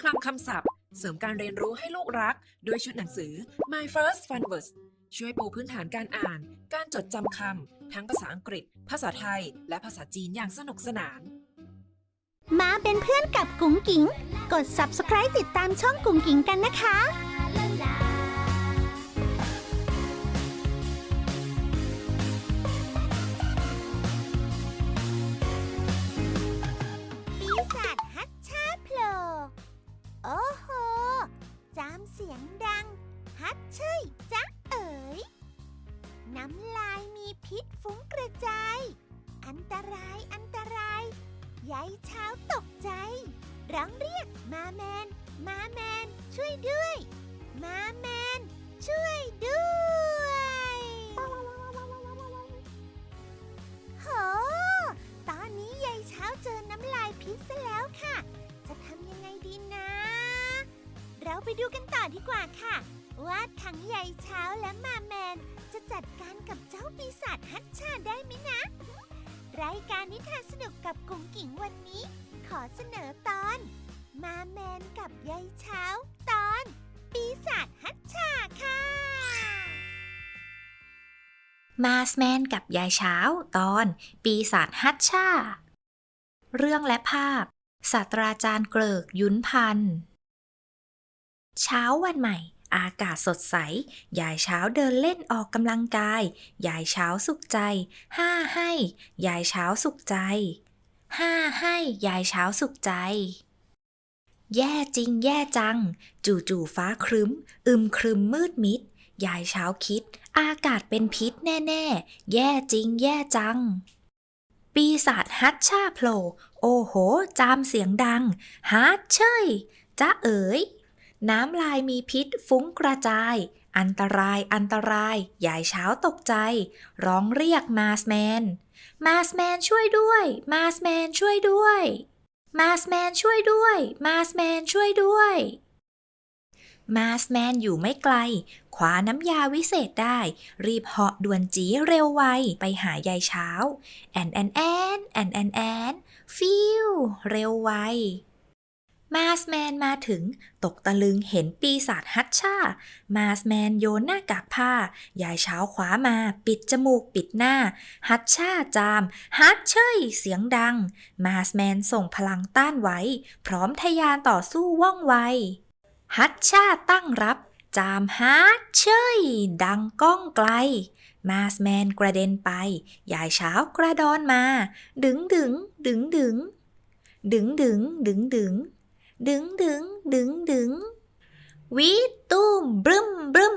คลังคำศัพท์ เสริมการเรียนรู้ให้ลูกรักด้วยชุดหนังสือ My First Fun Words ช่วยปูพื้นฐานการอ่าน การจดจำคำ ทั้งภาษาอังกฤษ ภาษาไทย และภาษาจีนอย่างสนุกสนาน มาเป็นเพื่อนกับกุ๋งกิ๋ง กด subscribe ติดตามช่องกุ๋งกิ๋งกันนะคะ ฟุ้งกระจอันตรายอันตรายยายเช้าตกใจ ร้องเรียกมาแมน มาแมน ช่วยด้วย มาแมน ช่วยด้วยโหตอนนี้ยายเช้าเจอน้ำลายพิษซะแล้วค่ะ จะทำยังไงดีนะ เราไปดูกันต่อดีกว่าค่ะ ว่าทั้งยายเช้าและมาแมนจะจัดการกับ จ้าปีศาจฮัตชาได้ไหมนะ รายการนิทานสนุกกับกุ๋งกิ๋งวันนี้ ขอเสนอตอน มาแมนกับยายเช้า ตอน ปีศาจฮัตชาค่ะ มาสแมนกับยายเช้า ตอน ปีศาจฮัตชา เรื่องและภาพศาสตราจารย์เกริกยุนพันธ์เช้าวันใหม่ อากาศสดใส ยายเช้าเดินเล่นออกกำลังกาย ยายเช้าสุขใจ ห้าให้ ยายเช้าสุขใจ ห้าให้ ยายเช้าสุขใจ แย่จริงแย่จัง จู่ๆฟ้าครึ้ม อึมครึมมืดมิด ยายเช้าคิด อากาศเป็นพิษแน่ๆ แย่จริงแย่จัง ปีศาจฮัตชาโผล่ โอ้โห จามเสียงดัง ฮัตเชยจ้าเอ๋ย น้ำลายมีพิษฟุ้งกระจาย อันตรายอันตรายยายเช้าตกใจ ร้องเรียกมาสแมน มาสแมนช่วยด้วย มาสแมนช่วยด้วย มาสแมนช่วยด้วย มาสแมนช่วยด้วย มาสแมนอยู่ไม่ไกลคว้าน้ำยาวิเศษได้ รีบเหาะด่วนจีเร็วไว ไปหายายเช้า แอนแอนแอนแอนแอนแอนฟิวเร็วไว มาสแมนมาถึง ตกตะลึงเห็นปีศาจฮัตชา มาสแมนโยนหน้ากากผ้า ยายเช้าคว้ามา ปิดจมูกปิดหน้า ฮัตชาจาม ฮัตเชยเสียงดัง มาสแมนส่งพลังต้านไว้ พร้อมทะยานต่อสู้ว่องไว ฮัตชาตั้งรับ จามฮัตเชยดังก้องไกลมาสแมนกระเด็นไป ยายเช้ากระดอนมา ดึงดึงดึงดึง ดึงดึงดึงดึง ดึงดึงดึงดึงวิตุ้มบรึมบรึม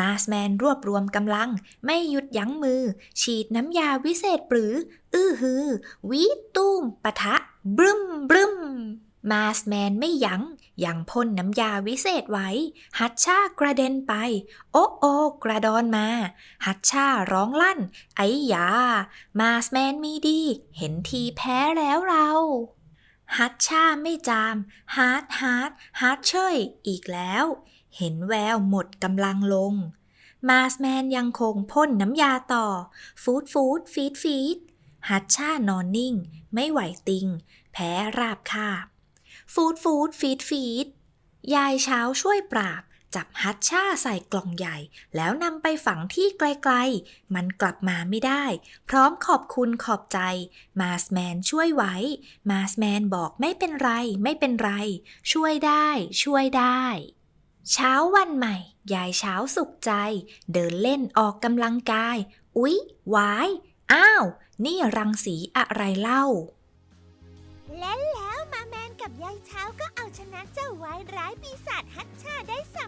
มาสแมนรวบรวมกำลัง ไม่หยุดยั้งมือ ฉีดน้ำยาวิเศษปรือ อื้อฮือวิตุ้มปะทะบรึมบรึมมาสแมนไม่ยัง้งยังพ่นน้ำยาวิเศษไว้ ฮัตชากระเด็นไป โอ้โอกระดอนมา ฮัตชาร้องลั่น ไอ้ยา มาสแมนมีดี เห็นทีแพ้แล้วเรา ฮัตชาไม่จามฮาร์ดฮาร์ดฮาร์ดเชยอีกแล้ว เห็นแววหมดกำลังลง มาสแมนยังคงพ่นน้ำยาต่อ ฟูดฟูดฟีดฟีดฮัตชานอนนิ่ง ไม่ไหวติง แพ้ราบคาบ ฟูดฟูดฟีดฟีดยายเช้าช่วยปราบ จับฮัตชาใส่กล่องใหญ่ แล้วนำไปฝังที่ไกลๆ มันกลับมาไม่ได้ พร้อมขอบคุณขอบใจ มาสแมนช่วยไว้ มาสแมนบอกไม่เป็นไร ไม่เป็นไร ช่วยได้ ช่วยได้ เช้าวันใหม่ ยายเช้าสุขใจ เดินเล่นออกกำลังกาย อุ๊ยวาย อ้าว นี่รังสีอะไรเล่าและแล้วมาแมนกับยายเช้าก็เอาชนะเจ้าวายร้ายปีศาจฮัตชาได้สำ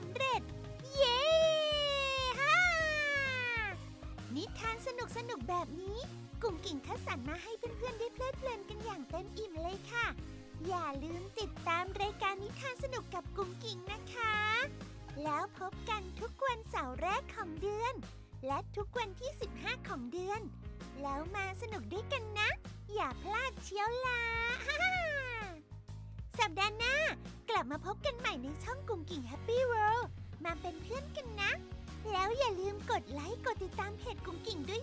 แบบนี้ กุ่งกิ่งคัดสรรมาให้เพื่อนๆได้เพลิดเพลินกันอย่างเต็มอิ่มเลยค่ะ อย่าลืมติดตามรายการนิทานสนุกกับกุ่งกิ่งนะคะ แล้วพบกันทุกวันเสาร์แรกของเดือน และทุกวันที่ 15 ของเดือน แล้วมาสนุกด้วยกันนะ อย่าพลาดเชียวล่ะสัปดาห์หน้ากลับมาพบกันใหม่ในช่องกุ่งกิ่ง Happy World มาเป็นเพื่อนกันนะ แล้วอย่าลืมกดไลค์กดติดตามเพจกุ่งกิ่งด้วย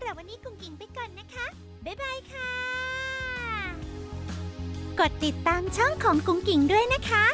หรับวันนี้กุ้งกิ่งไปก่อนนะคะ บ๊ายบายค่ะ กดติดตามช่องของกุ้งกิ่งด้วยนะคะ